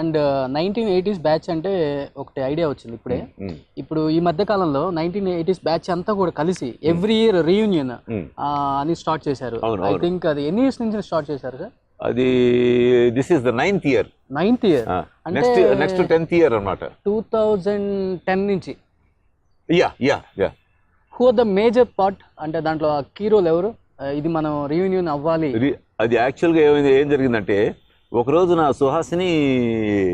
And nineteen eighties batch అంటే ఒకటి idea వచ్చింది ఇప్పుడే. ఇప్పుడు ఈ మధ్య కాలంలో నైన్టీన్ ఎయిటీస్ బ్యాచ్ అంతా కూడా కలిసి ఎవ్రీ ఇయర్ రీయూనియన్. అని స్టార్ట్ చేశారు. ఐ. థింక్ అది ఎన్ని ఇయర్స్ నుంచి స్టార్ట్ చేశారు సార్? అది this is the ninth year ninth year next next tenth year అన్నమాట. టూ థౌజండ్ టెన్ నుంచి. Yeah yeah yeah who the major part అంటే దాంట్లో కీ రోల్ ఎవరు? ఇది మనం రీయూనియన్ అవ్వాలి. ఇది- అది యాక్చువల్గా ఏమైంది ఏం జరిగిందంటే ఒక రోజు నా సుహాసిని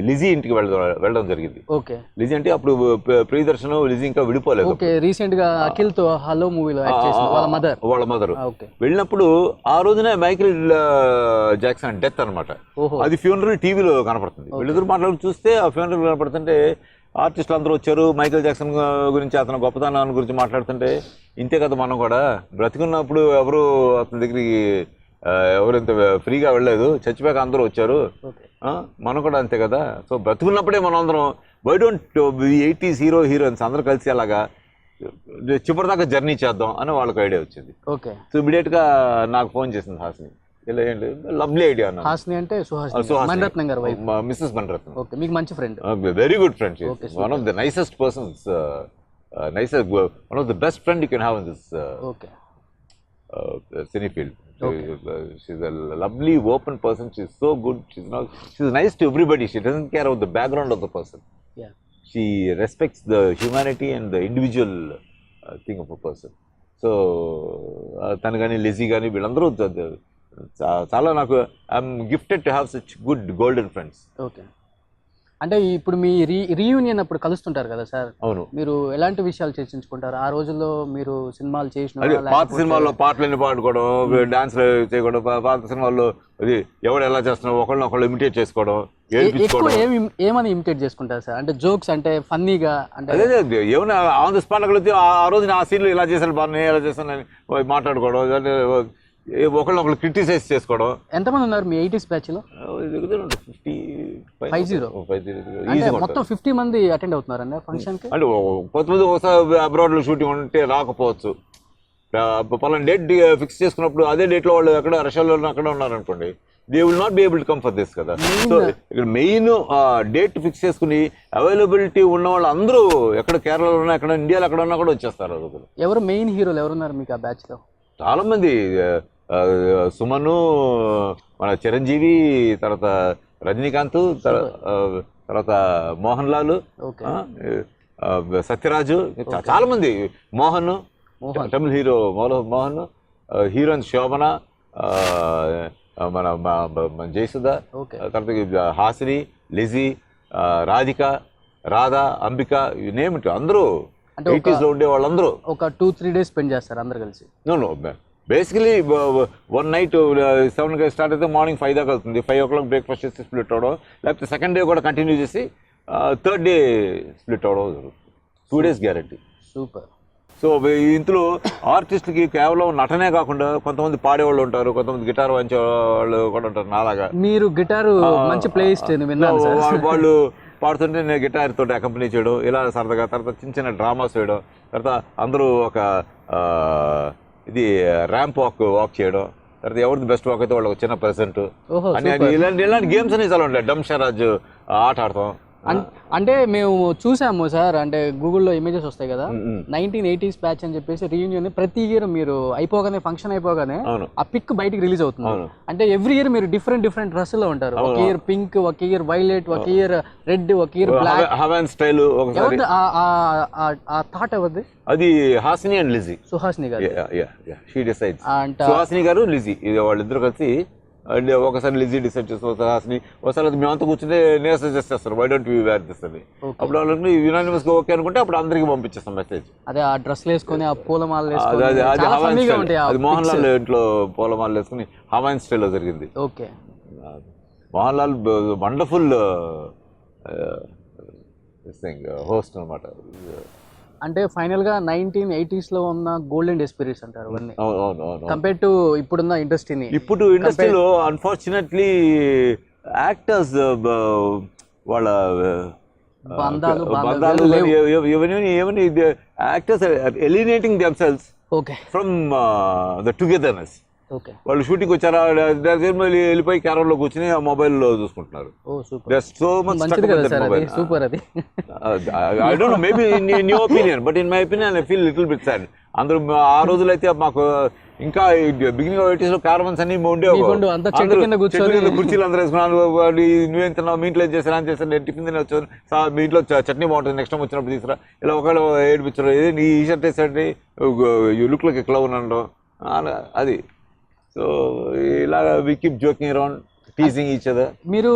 లిజీ ఇంటికి వెళ్ళడం వెళ్ళడం జరిగింది. ఓకే. లిజీ అంటే అప్పుడు ప్ర- ప్రియదర్శనం లిజీ ఇంకా విడిపోలేదు ఓకే రీసెంట్గా అఖిల్తో హలో మూవీలో వాళ్ళ మదర్. వాళ్ళ మదర్. ఓకే. వెళ్ళినప్పుడు ఆ రోజునే మైకిల్ జాక్సన్ డెత్ అన్నమాట. ఓహో. అది ఫ్యూనరల్ టీవీలో కనపడుతుంది. వీళ్ళిద్దరు మాట్లాడి చూస్తే ఆ ఫ్యూనరల్ కనపడుతుంటే ఆర్టిస్టులు అందరూ వచ్చారు మైకేల్ జాక్సన్ గురించి అతని గొప్పతనాన్ని గురించి మాట్లాడుతుంటే ఇంతే కదా మనం కూడా. బ్రతికున్నప్పుడు ఎవరు అతని దగ్గరికి ఆ, ఎవరు ఇంత ఫ్రీగా వెళ్ళలేదు. చచ్చిపోయాక అందరూ వచ్చారు. మనం కూడా అంతే కదా. సో బ్రతుకున్నప్పుడే మనం అందరం why don't eighties hero heroines అందరూ కలిసి అలాగా చివరిదాకా జర్నీ చేద్దాం అని వాళ్ళకి ఐడియా వచ్చింది. ఓకే. సో ఇమీడియట్గా నాకు ఫోన్ చేసింది హాసిని. ఇలా ఏంటి లవ్లీ ఐడియా అన్న హాస్ని అంటే మణిరత్నం గారు మిస్సెస్ మణిరత్నం. ఓకే మీకు మంచి friend very good friend one of the nicest persons nicest one of the best friend you can have in this okay. Cine field Okay. She's a lovely open person she's so good she's not she's nice to everybody she doesn't care about the background of the person yeah she respects the humanity and the individual thing of a person so తను కానీ Lizzie కానీ వీళ్ళందరూ the- the- చా- చాలా నాకు I'm gifted to have such good golden friends okay అంటే ఇప్పుడు మీ రీ reunion అప్పుడు కలుస్తుంటారు కదా సార్? అవును. మీరు ఎలాంటి విషయాలు చర్చించుకుంటారు? ఆ రోజుల్లో మీరు సినిమాలు చేసిన పాత సినిమాల్లో పాటలన్నీ పాడుకోవడం డాన్స్ చేయడం పాత సినిమాల్లో అది ఎవడు ఎలా చేస్తున్నావు ఒకళ్ళని ఒకళ్ళు ఇమిటేట్ చేసుకోవడం ఎక్కువ ఏడిపించుకోవడం ఏమి ఏమని ఇమిటేట్ చేసుకుంటారు సార్? అంటే జోక్స్ అంటే ఫన్నీగా అంటే అదే ఏమైనా ఆన్ ద స్పాట్ అక్కడ ఆ రోజున ఆ సీన్లో ఇలా చేశాను బాగా నేను ఇలా చేశాను అని మాట్లాడుకోవడం ఒకళ్ళని ఒకళ్ళు క్రిటిసైజ్ చేసుకోవడం. ఎంతమంది ఉన్నారు మీ ఎయిటీస్ బ్యాచ్లో మొత్తం ఫిఫ్టీ మంది అటెండ్ అవుతున్నారండి ఫంక్షన్ అంటే కొంతమంది ఒకసారి అబ్రాడ్లో షూటింగ్ ఉంటే రాకపోవచ్చు. పలానా డేట్ ఫిక్స్ చేసుకున్నప్పుడు అదే డేట్లో వాళ్ళు ఎక్కడ రష్యాలో అక్కడ ఉన్నారనుకోండి they will not be able to come for this కదా. సో ఇక్కడ మెయిన్ డేట్ ఫిక్స్ చేసుకుని అవైలబిలిటీ ఉన్న వాళ్ళు అందరూ ఎక్కడ కేరళలో ఉన్నా ఎక్కడ ఇండియాలో ఎక్కడ ఉన్నా కూడా వచ్చేస్తారు ఎవరు మెయిన్ హీరోలు ఎవరున్నారు మీకు ఆ బ్యాచ్లో? చాలా మంది ఆ, సుమను మన చిరంజీవి తర్వాత రజనీకాంత్ తర్వాత మోహన్ లాల్ సత్యరాజు చాలా మంది మోహన్. తమిళ హీరో మోహన్ హీరోయిన్ శోభన మన మన జయసుధ తర్వాత హాసిని లిజీ రాధిక రాధా అంబిక నేమ్ అందరూ అంటే ఒక- ఎయిటీస్లో ఉండే వాళ్ళందరూ. ఒక టూ త్రీ డేస్ స్పెండ్ చేస్తారు అందరు కలిసి. No no basically one night seven start అయితే మార్నింగ్ ఫైవ్ దాకా అవుతుంది ఫైవ్ ఓ క్లాక్ బ్రేక్ఫాస్ట్ చేసి స్ప్లిట్ అవడం లేకపోతే సెకండ్ డే కూడా కంటిన్యూ చేసి థర్డ్ డే స్ప్లిట్ అవడం జరుగుతుంది. Two days guarantee super so ఇందులో ఆర్టిస్టులకి కేవలం నటనే కాకుండా కొంతమంది పాడేవాళ్ళు ఉంటారు కొంతమంది గిటార్ వాయించే వాళ్ళు కూడా ఉంటారు నాలాగా. మీరు గిటారు మంచి వా- వాళ్ళు పాడుతుంటే నేను గిటార్ తోటి అకంపెనీ చేయడం ఇలా సరదాగా తర్వాత చిన్న చిన్న డ్రామాస్ వేయడం తర్వాత అందరూ ఒక ఇది ర్యాంప్ వాక్ వాక్ చేయడం తర్వాత ఎవరిది బెస్ట్ వాక్ అయితే వాళ్ళకి చిన్న ప్రెసెంట్ అని ఇలాంటి ఇలాంటి గేమ్స్ అనేవి చాలా ఉంటాయి. డమ్ షరాజ్ ఆట ఆడతాం. అంటే మేము చూసాము సార్ అంటే గూగుల్లో ఇమేజెస్ వస్తాయి కదా. నైన్టీన్ ఎయిటీస్ బ్యాచ్ అని చెప్పేసి రీయూనియన్ ప్రతి ఇయర్ మీరు అయిపోగానే ఫంక్షన్ అయిపోగానే ఆ పిక్ బయటికి రిలీజ్ అవుతుంది. అంటే ఎవ్రీ ఇయర్ మీరు డిఫరెంట్ డిఫరెంట్ డ్రెస్లో ఉంటారు. ఒక ఇయర్ పింక్ ఒక ఇయర్ వైలెట్ ఒక ఇయర్ రెడ్ ఒక ఇయర్ బ్లాక్ హవాన్ స్టైల్ ఆ- థాట్ ఎవరిది? అది హాసిని అండ్ లిజీ. సుహాస్ని గారు షీ డిసైడ్స్ అంట సుహాసిని గారు లిజీ. ఇది వాళ్ళిద్దరు కలిసి అంటే ఒకసారి లిజీ డిసైడ్ చేస్తారు ఒకసారి ఒకసారి అది మేమంతా కూర్చుంటే నేను సజెస్ట్ చేస్తారు why don't you wear this అని. అప్పుడు వాళ్ళకి యునానిమస్గా ఓకే అనుకుంటే అప్పుడు అందరికి పంపించేస్తాం మెసేజ్ అదే ఆ డ్రెస్ వేసుకొని ఆ పూలమాల అది మోహన్. లాల్ ఇంట్లో పూలమాల వేసుకుని హవాయిన్ స్టైల్లో జరిగింది. Okay Mohan Lal wonderful host అనమాట అంటే ఫైనల్గా నైన్టీన్ ఎయిటీస్లో ఉన్న గోల్డెన్ డేస్ పీరియడ్స్ అంటారు అవన్నీ. అవును అవును అవును కంపేర్ టు ఇప్పుడున్న ఇండస్ట్రీని ఇప్పుడు ఇండస్ట్రీలో అన్ఫార్చునేట్లీ యాక్టర్స్ వాళ్ళ uh, బంధాలు, బాంధవ్యాలు బంధాలు ఎవరిని ఏమని actors alienating themselves okay from the togetherness వాళ్ళు షూటింగ్ వచ్చారా? మళ్ళీ వెళ్ళిపోయి క్యారల్లో కూర్చుని ఆ మొబైల్లో చూసుకుంటున్నారు. సో మచ్ సార్ సూపర్ అది. I don't know maybe in your opinion but in my opinion I feel little bit sad అందరూ ఆ రోజులైతే మాకు ఇంకా బిగినింగ్ ఆఫ్ ఎయిటీస్లో కార్బన్స్ అన్ని ఉండేవి. కింద కుర్చీలు అందరూ వేసుకున్నాను నువ్వేం తిన్నావు? మీ ఇంట్లో ఏం చేశారు? అని నేను టిఫిన్ తిని వచ్చాను. మీ ఇంట్లో చట్నీ బాగుంటుంది. నెక్స్ట్ టైం వచ్చినప్పుడు తీసుకురా. ఇలా ఒకవేళ ఏడిపించారు. ఏది నీ ఈ షర్ట్ వేసాడు లుక్ లైక్ ఎట్లా ఉన్నాడు? అది. సో ఇలాగా we keep joking around teasing each other మీరు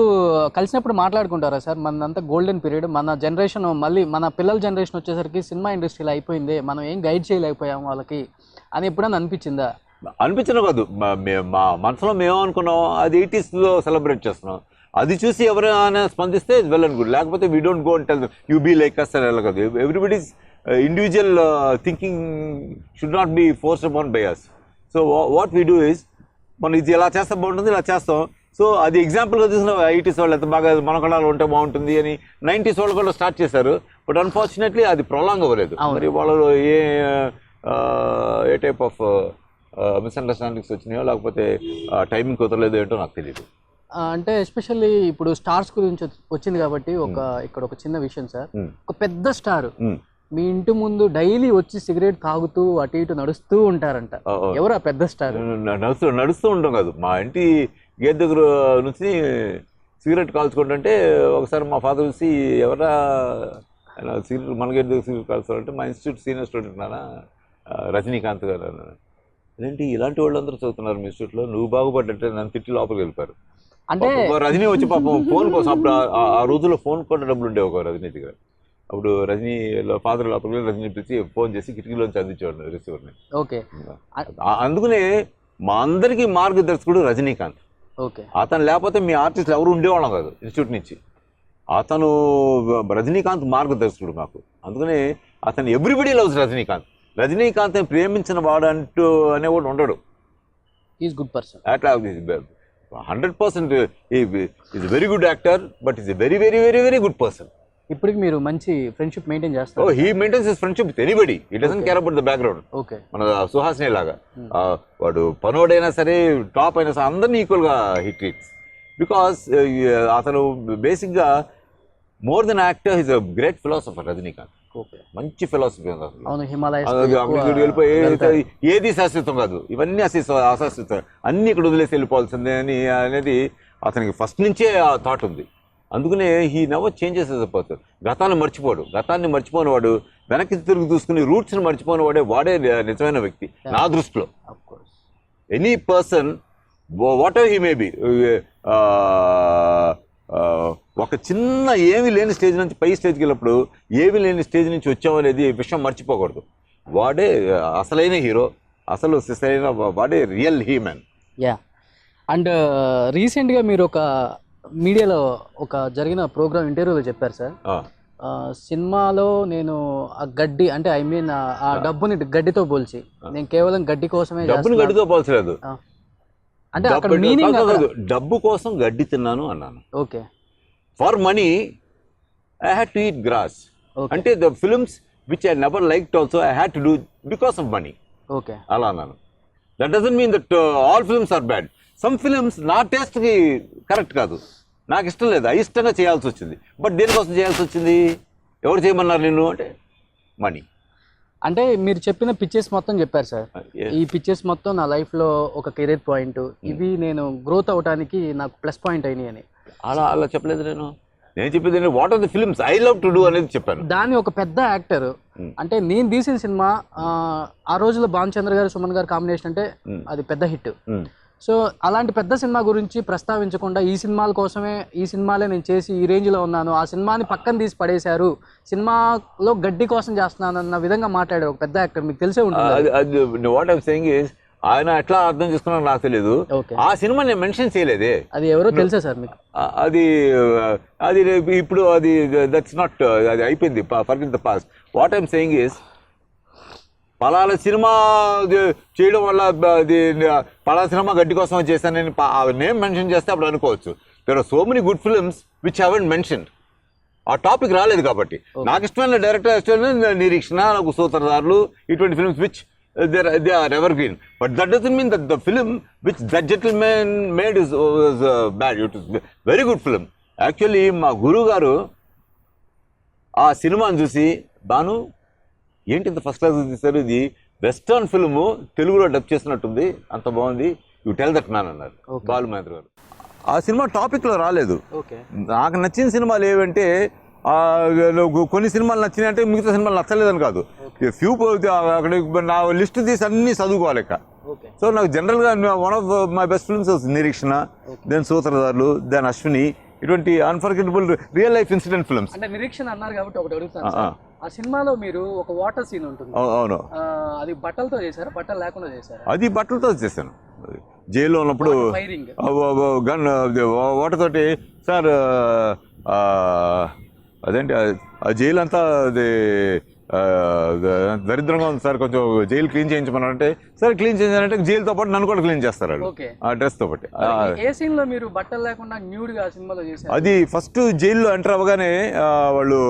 కలిసినప్పుడు మాట్లాడుకుంటారా సార్? మనంతా గోల్డెన్ పీరియడ్ మన జనరేషన్ మళ్ళీ మన పిల్లల జనరేషన్ వచ్చేసరికి సినిమా ఇండస్ట్రీలో అయిపోయింది. మనం ఏం గైడ్ చేయలేకపోయాం వాళ్ళకి అని ఎప్పుడైనా అనిపించిందా? అనిపించడం కాదు. మా- మనసులో మేము అనుకున్నాం అది ఎయిటీస్లో సెలబ్రేట్ చేస్తున్నాం. అది చూసి ఎవరైనా స్పందిస్తే వెల్ అండ్ గుడ్ లేకపోతే we don't go and tell you be like us అని వెళ్ళ కాదు. Everybody's individual thinking should not be force upon by us so what we do is మనం ఇది ఇలా చేస్తే బాగుంటుంది ఇలా చేస్తాం. సో అది ఎగ్జాంపుల్గా చూసిన ఎయిటీస్ వాళ్ళు ఎంత బాగా మనకడాలు ఉంటే బాగుంటుంది అని నైంటీస్ వాళ్ళు కూడా స్టార్ట్ చేశారు. బట్ అన్ఫార్చునేట్లీ అది ప్రొలాంగ్ అవ్వలేదు. మరి వాళ్ళు ఏ ఏ టైప్ ఆఫ్ మిస్అండర్స్టాండింగ్స్ వచ్చినాయో లేకపోతే టైమింగ్ కుదరలేదు ఏంటో నాకు తెలియదు అంటే ఎస్పెషల్లీ ఇప్పుడు స్టార్స్ గురించి వచ్చి- వచ్చింది కాబట్టి ఒక ఇక్కడ ఒక చిన్న విషయం సార్. ఒక పెద్ద స్టార్. మీ ఇంటి ముందు డైలీ వచ్చి సిగరెట్ తాగుతూ అటు ఇటు నడుస్తూ ఉంటారంట. ఎవరు ఆ పెద్ద స్టార్? నడుస్తూ నడుస్తూ ఉంటాం కాదు. మా ఇంటి గేట్ దగ్గర నుంచి సిగరెట్ కాల్చుకుంటుంటే ఒకసారి మా ఫాదర్ చూసి ఎవరా సిగరెట్ మన గేట్ దగ్గర సిగరెట్ కాల్చుకుంటే మా ఇన్స్టిట్యూట్ సీనియర్ స్టూడెంట్ నానా రజనీకాంత్ గారు అన్నాడు ఏంటి ఇలాంటి వాళ్ళందరూ చదువుతున్నారు మీ ఇన్స్టిట్యూట్లో? నువ్వు బాగుపడ్డంటే నన్ను తిట్టి లోపలికి వెళ్ళిపోయారు. అంటే రజనీ వచ్చి పాపం ఫోన్ కోసం అప్పుడు ఆ- రోజుల్లో ఫోన్ కూడా డబ్బులు ఉండేవి ఒక రజనీ దగ్గర అప్పుడు రజనీ ఫాదర్ లోపలికి వెళ్ళి రజనీ పిలిచి ఫోన్ చేసి కిటికీలోంచి అందించేవాడు రిసీవర్ని. ఓకే. అందుకనే మా అందరికీ మార్గదర్శకుడు రజనీకాంత్. ఓకే. అతను లేకపోతే మీ ఆర్టిస్టులు ఎవరు ఉండేవాళ్ళం కాదు ఇన్స్టిట్యూట్ నుంచి. అతను రజనీకాంత్ మార్గదర్శకుడు మాకు. అందుకనే అతను ఎవ్రీబడి లవ్స్ రజనీకాంత్. రజనీకాంత్ని ప్రేమించిన వాడు అంటూ అనేవాడు ఉండడు. ఈజ్ గుడ్ పర్సన్ అట్లా hundred percent is very good actor but is very very very very good person ఇప్పటికి మీరు మంచి ఫ్రెండ్షిప్ మెయింటైన్ ఓ చేస్తారు he maintains his friendship with anybody he doesn't care about the background okay మన సుహాసిని లాగా. ఆ, వాడు పనోడైనా సరే టాప్ అయినా సరే అందరినీ ఈక్వల్గా హిట్ ట్రీట్స్ బికాస్ అతను బేసిక్గా more than actor he's a great philosopher Rajinikanth. Okay మంచి ఫిలాసఫీ ఉంది అసలు. అక్కడికి వెళ్ళిపోయి ఏది శాశ్వతం కాదు. ఇవన్నీ అశాశ్వ అశాశ్వతం. అన్ని ఇక్కడ వదిలేసి వెళ్ళిపోవాల్సిందే అని అనేది అతనికి ఫస్ట్ నుంచే ఆ థాట్ ఉంది. అందుకనే he never changes as person గతాన్ని మర్చిపోడు. గతాన్ని మర్చిపోని వాడు వెనక్కి తిరిగి చూసుకుని రూట్స్ని మర్చిపోని వాడే వాడే నిజమైన వ్యక్తి. నా దృష్టిలో. Any person whatever he may be ఒక చిన్న ఏమీ లేని స్టేజ్ నుంచి పై స్టేజ్కి వెళ్ళినప్పుడు ఏమీ లేని స్టేజ్ నుంచి వచ్చామనేది విషయం మర్చిపోకూడదు. వాడే అసలైన హీరో అసలు సిసలైన వాడే రియల్ హ్యూమన్ యా అండ్ రీసెంట్గా మీరు ఒక మీడియాలో ఒక జరిగిన ప్రోగ్రామ్ ఇంటర్వ్యూలో చెప్పారు సార్. సినిమాలో నేను ఆ గడ్డి అంటే ఐ మీన్ ఆ డబ్బుని గడ్డితో పోల్చి. నేను కేవలం గడ్డి కోసమే డబ్బుని. గడ్డితో పోల్చలేదు. అంటే అక్కడ డబ్బు- మీనింగ్ డబ్బు కోసం గడ్డి తిన్నాను అన్నాను. Okay. For money I had to eat grass అంటే the films which I never like also I had to do because of money okay. అలా అన్నాను. That doesn't mean that all films are bad some films నా టేస్ట్కి correct కాదు. నాకు ఇష్టం లేదు. అయిష్టంగా చేయాల్సి వచ్చింది. బట్ దేనికోసం చేయాల్సి వచ్చింది? ఎవరు చేయమన్నారు నిన్ను? అంటే మనీ. అంటే మీరు చెప్పిన పిక్చర్స్ మొత్తం చెప్పారు సార్ ఈ పిక్చర్స్ మొత్తం నా లైఫ్లో ఒక కెరీర్ పాయింట్ ఇవి నేను గ్రోత్ అవడానికి నాకు ప్లస్ పాయింట్ అయినాయి అని. అలా అలా చెప్పలేదు నేను. నేను చెప్పేది what are the films I love to do అనేది చెప్పాను. దాన్ని ఒక పెద్ద యాక్టర్ Hmm. అంటే నేను తీసిన సినిమా ఆ, ఆ రోజుల్లో భాన్ చంద్ర గారు సుమన్ గారు కాంబినేషన్ అంటే Hmm. అది పెద్ద హిట్ Hmm. సో అలాంటి పెద్ద సినిమా గురించి ప్రస్తావించకుండా ఈ సినిమాల కోసమే ఈ సినిమాలే నేను చేసి ఈ రేంజ్లో ఉన్నాను. ఆ సినిమాని పక్కన తీసి పడేశారు. సినిమాలో గడ్డి కోసం చేస్తున్నాను అన్న విధంగా మాట్లాడారు ఒక పెద్ద యాక్టర్. మీకు తెలిసే ఉంటుంది వాట్ ఐమ్ సెయింగ్ ఇస్ ఆయన ఎట్లా అర్థం చేసుకున్నారో నాకు తెలియదు ఆ సినిమా నేను మెన్షన్ చేయలేదే. అది ఎవరో తెలుసా సార్ మీకు? అది అది ఇప్పుడు అది దట్స్ నాట్ అది అయిపోయింది. Forget the past what I'm saying is పలానా సినిమా చేయడం వల్ల అది పలానా సినిమా గడ్డి కోసం చేశానని నేమ్ మెన్షన్ చేస్తే అప్పుడు అనుకోవచ్చు there are so many good films which haven't mention ఆ టాపిక్ రాలేదు కాబట్టి నాకు ఇష్టమైన డైరెక్టర్ ఇష్టమైన నిరీక్షణ నాకు సూత్రధారులు ఇటువంటి films which they are evergreen. But that doesn't mean that the film which that gentleman made is was uh, bad. It was very good film. Actually, మా గురువు గారు ఆ సినిమాని చూసి బాను ఏంటి ఇంత ఫస్ట్ క్లాస్ తీశారు? ఇది వెస్టర్న్ ఫిల్మ్ తెలుగులో డబ్ చేసినట్టుంది. అంత బాగుంది. యూ టెల్ దట్ మ్యాన్ అన్నారు. బాలు మహేంద్ర గారు. ఆ సినిమా టాపిక్లో రాలేదు. నాకు నచ్చిన సినిమాలు ఏవంటే కొన్ని సినిమాలు నచ్చినాయి అంటే మిగతా సినిమాలు నచ్చలేదని కాదు. ఫ్యూ అక్కడ నా లిస్ట్ తీసి అన్ని చదువుకోవాలి ఇక. ఓకే సో నాకు జనరల్గా one of my best films Nireekshana then Sutradharulu then Ashwini ఇటువంటి unforgettable real life incident films అంటే నిరీక్షణ అన్నారు కాబట్టి ఒకటి అడుగుతాను ఆ, సినిమాలో మీరు ఒక వాటర్ సీన్ ఉంటుంది. అవును. అది బట్టలతో చేశారా? బట్టలు లేకుండా చేశారా? అది బట్టలతో చేశాను. జైల్లో ఉన్నప్పుడు గన్ వాటర్ తోటి సార్ అదేంటి ఆ- జైలు అంతా అది దరిద్రంగా ఉంది సార్ కొంచెం జైలు క్లీన్ చేయించమన్నారంటే సరే క్లీన్ చేయించాలంటే జైలుతో పాటు నన్ను కూడా క్లీన్ చేస్తారు ఆ డ్రెస్తో పాటు. ఆ, ఏ సీన్లో మీరు బట్టలు లేకుండా న్యూడ్గా సినిమాలో చేశారు? అది ఫస్ట్ జైల్లో ఎంటర్ అవ్వగానే వాళ్ళు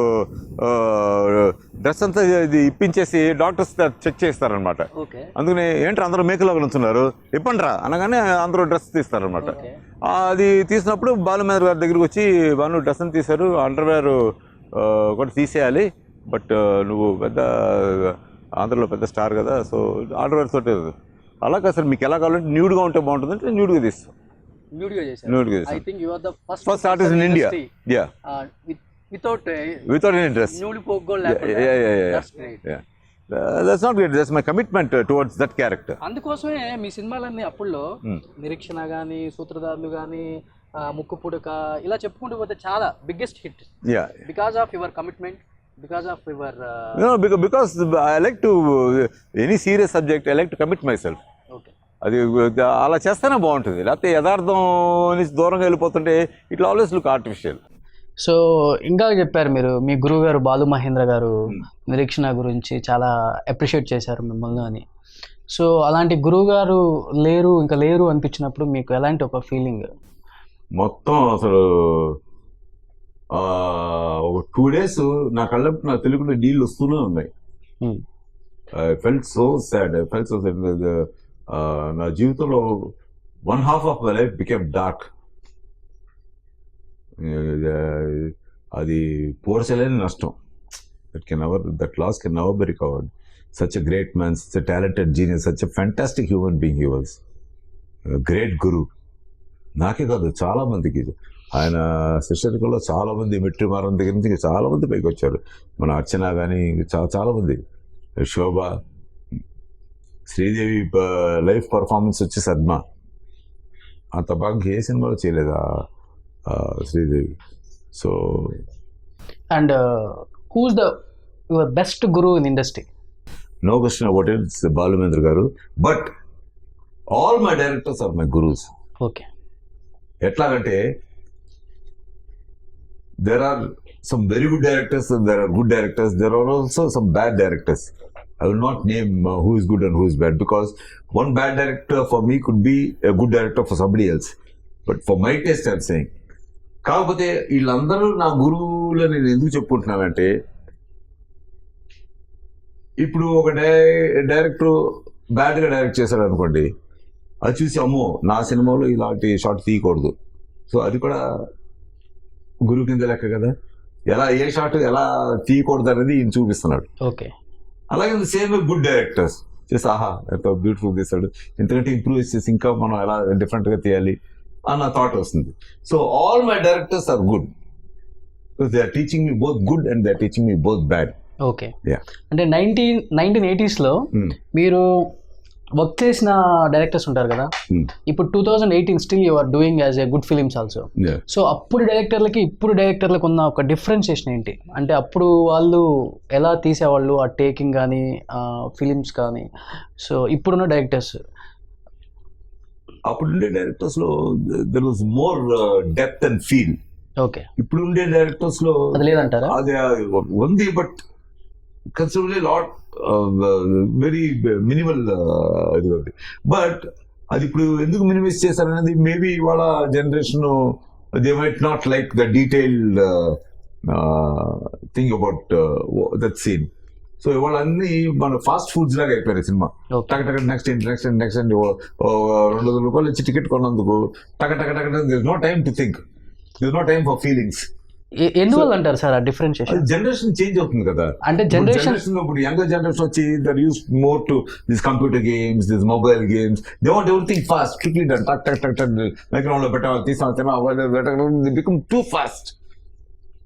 డ్రెస్ అంతా ఇది ఇప్పించేసి డాక్టర్స్ చెక్ చేస్తారనమాట అందుకని ఏంటి అందరూ మేకలాగా ఉంచున్నారు? ఇప్పండిరా? అనగానే అందరూ డ్రెస్ తీస్తారనమాట అది తీసినప్పుడు బాలమేంద్ర గారి దగ్గరికి వచ్చి బాను డ్రెస్ అని తీశారు అండర్వేర్ కూడా తీసేయాలి బట్ నువ్వు పెద్ద ఆంధ్రలో పెద్ద స్టార్ కదా సో అండర్వేర్ తోటి అలా కాదు సార్ మీకు ఎలా కావాలంటే న్యూడ్గా ఉంటే బాగుంటుంది అంటే న్యూడ్గా తీస్తాం I think you are the first first artist in India yeah without without any dress nude పోగోల్ Yeah, yeah, yeah, yeah. That's great yeah that's not great that's my commitment towards that character అందుకోసమే మీ సినిమాలన్నీ అప్పుల్లో Hmm. నిరీక్షణ కానీ సూత్రధారులు కానీ ముక్కు పుడక ఇలా చెప్పుకుంటూ పోతే చాలా biggest hit because of your commitment because of your No, because, because I like to, any serious subject, I like to commit myself. Okay అది అలా చేస్తేనే బాగుంటుంది. లేకపోతే యథార్థం నుంచి దూరంగా వెళ్ళిపోతుంటే ఇట్లా ఆల్వేస్ లుక్ ఆర్టిఫిషియల్ సో ఇంకా చెప్పారు మీరు మీ గురువు గారు బాలు మహేంద్ర గారు నిరీక్షణ గురించి చాలా అప్రిషియేట్ చేశారు మిమ్మల్ని అని. సో అలాంటి గురువు గారు లేరు ఇంకా లేరు అనిపించినప్పుడు మీకు ఎలాంటి ఒక ఫీలింగ్ మొత్తం అసలు ఒక టూ డేస్ నా కళ్ళప్పుడు నా తెలుగులో నీళ్ళు వస్తూనే ఉన్నాయి. I felt so sad I felt so sad నా జీవితంలో one half of my life became dark అది పోడ్చలేని నష్టం. That can ever that loss can ever be recovered such a great man such a talented genius such a fantastic human being he was great guru నాకే కాదు చాలా మందికి. ఆయన శిష్యరికల్లో చాలా మంది మెట్రి మారం దగ్గర నుంచి ఇంకా చాలా మంది పైకి వచ్చారు మన అర్చన కానీ చాలా చాలా మంది శోభ శ్రీదేవి లైఫ్ పర్ఫార్మెన్స్ వచ్చి సద్మ. అంత బాగా ఏ సినిమాలో చేయలేదు Sridevi? So and who's the your best గురువు in industry no question about it Balu Mahendra garu. But all my directors are my gurus okay ఎట్లాగంటే there are some very good directors there are good directors there are also some bad directors I will not name who is good and who is bad because one bad director for me could be good director for somebody else but for my taste I'm saying కాకపోతే వీళ్ళందరూ నా గురువులు నేను ఎందుకు చెప్పుకుంటున్నానంటే ఇప్పుడు ఒక die director బ్యాడ్గా direct చేశాడు అనుకోండి అది చూసి అమ్మో నా సినిమాలో ఇలాంటి షార్ట్ తీయకూడదు. సో అది కూడా గురువు కింద లెక్క కదా? ఎలా ఏ షాట్ ఎలా తీయకూడదు అనేది ఈయన చూపిస్తున్నాడు. ఓకే. అలాగే సేమ్ గుడ్ డైరెక్టర్స్. చేసి ఆహా ఎంత బ్యూటిఫుల్ తీస్తాడు. ఎందుకంటే ఇంప్రూవ్ చేసి ఇంకా మనం ఎలా డిఫరెంట్గా తీయాలి అన్న థాట్ వస్తుంది. So all my directors are good. They are teaching me both good and they are teaching me both bad okay. అంటే నైన్టీన్ నైన్టీన్ ఎయిటీస్లో మీరు వర్క్ చేసిన డైరెక్టర్స్ ఉంటారు కదా? ఇప్పుడు two thousand eighteen still you are doing as a good films also so అప్పుడు డైరెక్టర్లకి ఇప్పుడు డైరెక్టర్లకు ఉన్న ఒక డిఫరెన్షియేషన్ ఏంటి? అంటే అప్పుడు వాళ్ళు ఎలా తీసేవాళ్ళు? ఆ టేకింగ్ కానీ ఫిలిమ్స్ కానీ సో ఇప్పుడున్న డైరెక్టర్స్ అప్పుడు ఉండే డైరెక్టర్స్లో there was more depth and feel okay ఇప్పుడు ఉండే డైరెక్టర్స్లో అది లేదంటారా? అది ఉంది but considerably lot very minimal ఇది ఉంది బట్ అది ఇప్పుడు ఎందుకు మినిమైజ్ చేశారనేది మేబీ వాళ్ళ generation they might not like the detailed thing about that scene so ఇవాళ అన్ని మన ఫాస్ట్ ఫుడ్స్ లాగా అయిపోయారు సినిమా టక టక నెక్స్ట్ ఏంటి నెక్స్ట్ ఏంటి నెక్స్ట్ ఏంటి రెండు వందల రూపాయలు ఇచ్చి టికెట్ కొన్నందుకు టక టక టక no time to think this no time for feelings ఎందువల్ల అంటారు సార్ ఆ డిఫరెన్షియేషన్ జనరేషన్ చేంజ్ అవుతుంది కదా. అంటే జనరేషన్ ఇప్పుడు యంగర్ జనరేషన్ వచ్చి they're used more to this computer games this mobile games they want everything fast quickly done టక్ టక్ టక్ టక్ బ్యాక్గ్రౌండ్లో పెట్టాలి తీసాను become too fast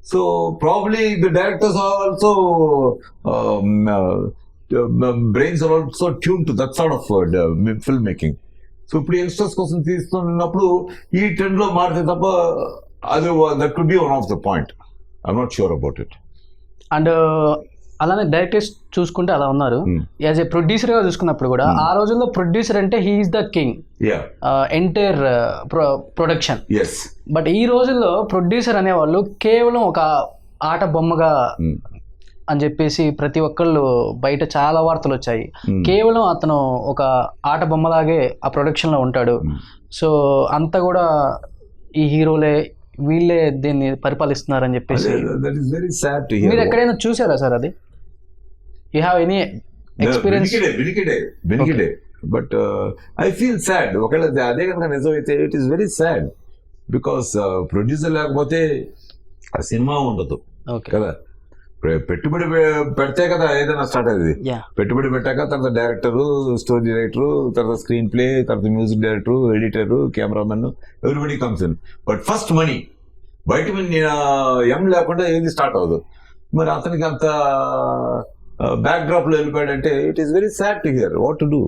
so probably the directors also brains are also tune to that sort of film making so ఇప్పుడు youngsters కోసం తీస్తున్నప్పుడు ఈ ట్రెండ్లో మారితే తప్ప అది that could be one of the point I'm not sure about it and అలానే directors చూసుకుంటే అలా ఉన్నారు. Hmm. యాజ్ ఏ ప్రొడ్యూసర్గా చూసుకున్నప్పుడు కూడా ఆ రోజుల్లో ప్రొడ్యూసర్ అంటే he's the king entire production but ఈ రోజుల్లో ప్రొడ్యూసర్ అనేవాళ్ళు కేవలం ఒక ఆట బొమ్మగా Hmm. అని చెప్పేసి ప్రతి ఒక్కళ్ళు బయట చాలా వార్తలు వచ్చాయి. Hmm. కేవలం అతను ఒక ఆట బొమ్మలాగే ఆ ప్రొడక్షన్లో ఉంటాడు. Hmm. సో అంతా కూడా ఈ హీరోలే వీళ్ళే దీన్ని పరిపాలిస్తున్నారని చెప్పేసి. That is very sad to మీరు ఎక్కడైనా చూసారా సార్ అది? యూ హ్యావ్ ఎనీ ఎక్స్పీరియన్స్ వినికిడే వినికిడే వినికిడే. బట్ ఐ ఫీల్ సాడ్ ఒకవేళ అది కనుక నిజమైతే it is very sad because producer లేకపోతే ఆ సినిమా ఉండదు. ఓకే కదా? పెట్టుబడి పెడితే కదా ఏదైనా స్టార్ట్ అయ్యేది. పెట్టుబడి పెట్టాక తర్వాత డైరెక్టర్ స్టోరీ రైటర్ తర్వాత స్క్రీన్ ప్లే తర్వాత music director editor cameraman everybody comes in. But first money. బయట ఎం లేకుండా ఏది స్టార్ట్ అవ్వదు. మరి అతనికి అంత బ్యాక్ డ్రాప్లో వెళ్ళిపోయాడంటే it is very sad to hear what to do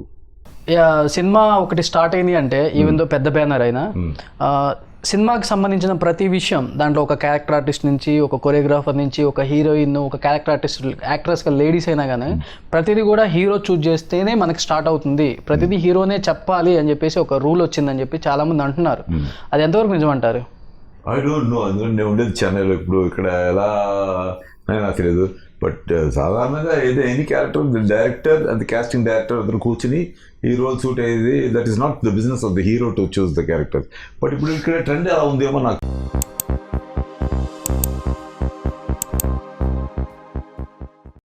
yeah cinema ఒకటి స్టార్ట్ అయింది అంటే ఈవెన్ దో పెద్ద బ్యానర్ అయినా Hmm. సినిమాకి సంబంధించిన ప్రతి విషయం దాంట్లో ఒక క్యారెక్టర్ ఆర్టిస్ట్ నుంచి ఒక కొరియోగ్రాఫర్ నుంచి ఒక హీరోయిన్ ఒక క్యారెక్టర్ ఆర్టిస్ట్ యాక్ట్రెస్గా లేడీస్ అయినా కానీ ప్రతిదీ కూడా హీరో చూజ్ చేస్తేనే మనకి స్టార్ట్ అవుతుంది. ప్రతిదీ హీరోనే చెప్పాలి అని చెప్పేసి ఒక రూల్ వచ్చిందని చెప్పి చాలా మంది అంటున్నారు అది ఎంతవరకు నిజం అంటారు? ఐ డోంట్ నో అందులో నేను ఉండేది చెన్నైలో ఇప్పుడు. ఇక్కడ ఎలా నాకు తెలియదు. బట్ సాధారణంగా ఏదో any character director and casting director అందరూ కూర్చుని ఈ రోల్ సూట్ అయ్యేది. That is not the business of the hero to choose the character but ఇప్పుడు ఇక్కడ ట్రెండ్ ఎలా ఉందేమో నాకు